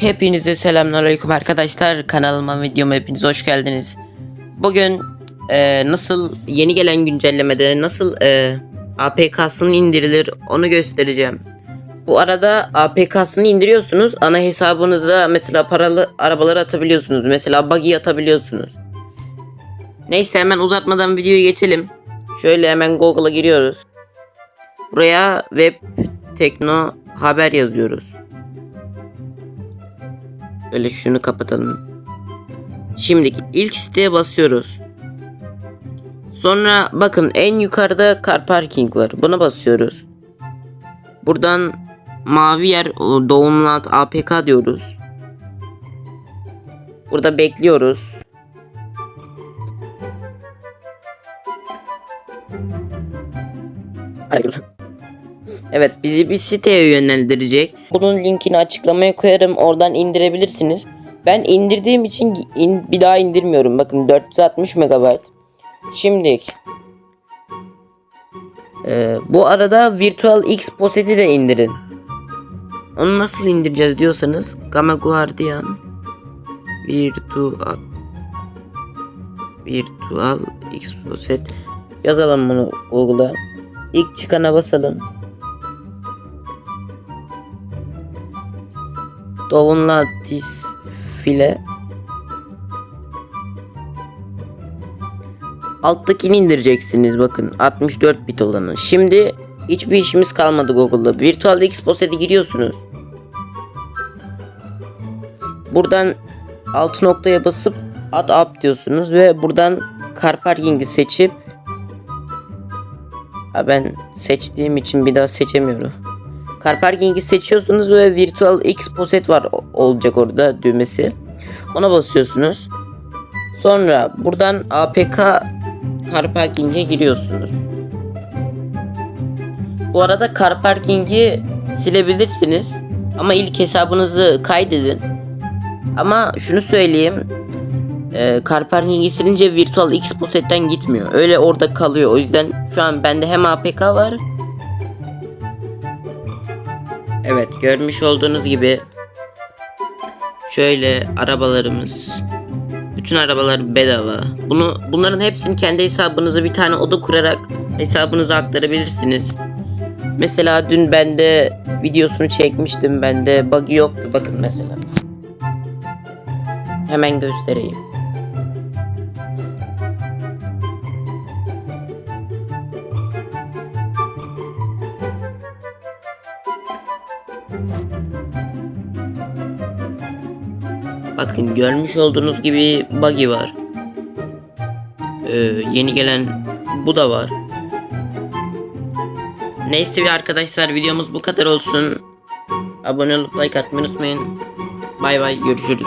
Hepinize selamünaleyküm arkadaşlar. Kanalıma videoma hepiniz hoş geldiniz. Bugün e, nasıl yeni gelen güncellemede nasıl e, APK'sını indirilir onu göstereceğim. Bu arada APK'sını indiriyorsunuz. Ana hesabınıza mesela paralı arabaları atabiliyorsunuz. Mesela buggy atabiliyorsunuz. Neyse hemen uzatmadan videoya geçelim. Şöyle hemen Google'a giriyoruz. Buraya web tekno haber yazıyoruz. Öyle şunu kapatalım. Şimdi ilk siteye basıyoruz. Sonra bakın en yukarıda car parking var. Buna basıyoruz. Buradan mavi yer download APK diyoruz. Burada bekliyoruz. Hayır. Evet bizi bir siteye yönlendirecek. Bunun linkini açıklamaya koyarım. Oradan indirebilirsiniz. Ben indirdiğim için in- bir daha indirmiyorum. Bakın 460 MB. Şimdi Ee, bu arada Virtual X Poset'i de indirin. Onu nasıl indireceğiz diyorsanız Gamma Guardian Virtual Virtual X Poset yazalım bunu Google'a. İlk çıkana basalım. Download this file. Alttakini indireceksiniz bakın 64 bit olanı. Şimdi hiçbir işimiz kalmadı Google'da. Virtual Exposet'e giriyorsunuz. Buradan altı noktaya basıp add up diyorsunuz ve buradan car parking'i seçip ha ben seçtiğim için bir daha seçemiyorum. Car parking'i seçiyorsunuz ve Virtual Exposet var o- olacak orada düğmesi. Ona basıyorsunuz. Sonra buradan APK car parking'e giriyorsunuz. Bu arada car parking'i silebilirsiniz. Ama ilk hesabınızı kaydedin. Ama şunu söyleyeyim. E, car parking'i silince Virtual Exposet'ten gitmiyor. Öyle orada kalıyor. O yüzden şu an bende hem APK var Evet görmüş olduğunuz gibi şöyle arabalarımız bütün arabalar bedava. Bunu bunların hepsini kendi hesabınıza bir tane oda kurarak hesabınıza aktarabilirsiniz. Mesela dün bende videosunu çekmiştim. Bende buggy yoktu bakın mesela. Hemen göstereyim. Bakın görmüş olduğunuz gibi buggy var. Ee, yeni gelen bu da var. Neyse bir arkadaşlar videomuz bu kadar olsun. Abone olup like atmayı unutmayın. Bay bay görüşürüz.